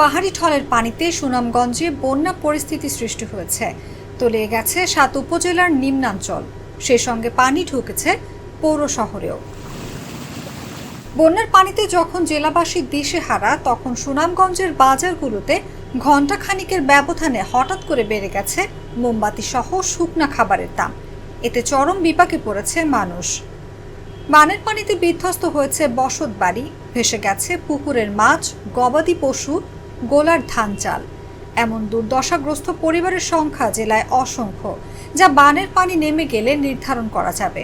পাহাড়ি ঢলের পানিতে সুনামগঞ্জে বন্যা পরিস্থিতি সৃষ্টি হয়েছে। তলিয়ে গেছে সাত উপজেলার নিম্নাঞ্চল। সেই সঙ্গে পানি ঢুকেছে পৌর শহরেও। বন্যার পানিতে যখন জেলাবাসী দিশেহারা, তখন সুনামগঞ্জের বাজারগুলোতে ঘণ্টা খানিকের ব্যবধানে হঠাৎ করে বেড়ে গেছে মোমবাতি সহ শুকনা খাবারের দাম। এতে চরম বিপাকে পড়েছে মানুষ। বানের পানিতে বিধ্বস্ত হয়েছে বসত বাড়ি ভেসে গেছে পুকুরের মাছ, গবাদি পশু গোলার ধান চাল। এমন দুর্দশাগ্রস্ত পরিবারের সংখ্যা জেলায় অসংখ্য, যা বানের পানি নেমে গেলে নির্ধারণ করা যাবে।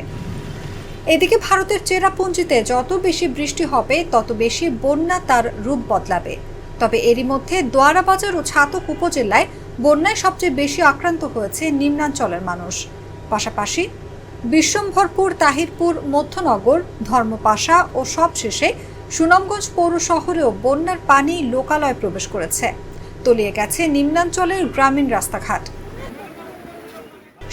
এদিকে ভারতের চেরাপুঞ্জিতে যত বেশি বৃষ্টি হবে, তত বেশি বন্যা তার রূপ বদলাবে। তবে এরই মধ্যে দোয়ারাবাজার ও ছাতক উপজেলায় বন্যায় সবচেয়ে বেশি আক্রান্ত হয়েছে নিম্নাঞ্চলের মানুষ। পাশাপাশি বিশ্বম্ভরপুর, তাহিরপুর, মধ্যনগর, ধর্মপাশা ও সবশেষে সুনামগঞ্জ পৌর শহরেও বন্যার পানি লোকালয়ে প্রবেশ করেছে। তলিয়ে গেছে নিম্নাঞ্চলের গ্রামীণ রাস্তাঘাট।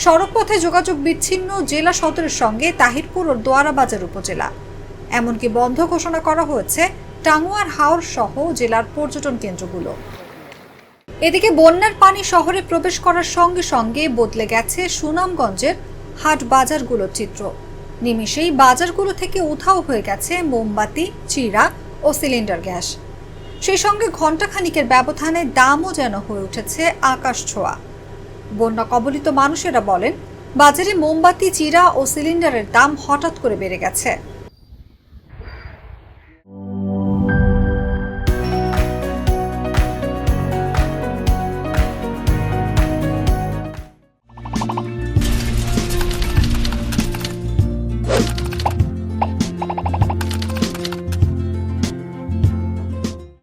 সড়কপথে যোগাযোগ বিচ্ছিন্ন জেলা সদরের সঙ্গে তাহিরপুর ও দোয়ারাবাজার উপজেলা। এমনকি বন্ধ ঘোষণা করা হয়েছে টাঙ্গুয়ার হাওর সহ জেলার পর্যটন কেন্দ্রগুলো। এদিকে বন্যার পানি শহরে প্রবেশ করার সঙ্গে সঙ্গে বদলে গেছে সুনামগঞ্জের হাট বাজারগুলোর চিত্র। নিমিষেই বাজারগুলো থেকে উধাও হয়ে গেছে মোমবাতি, চিরা ও সিলিন্ডার গ্যাস। সেই সঙ্গে ঘণ্টাখানিকের ব্যবধানে দামও যেন হয়ে উঠেছে আকাশ ছোঁয়া। বন্যা কবলিত মানুষেরা বলেন, বাজারে মোমবাতি, চিরা ও সিলিন্ডারের দাম হঠাৎ করে বেড়ে গেছে।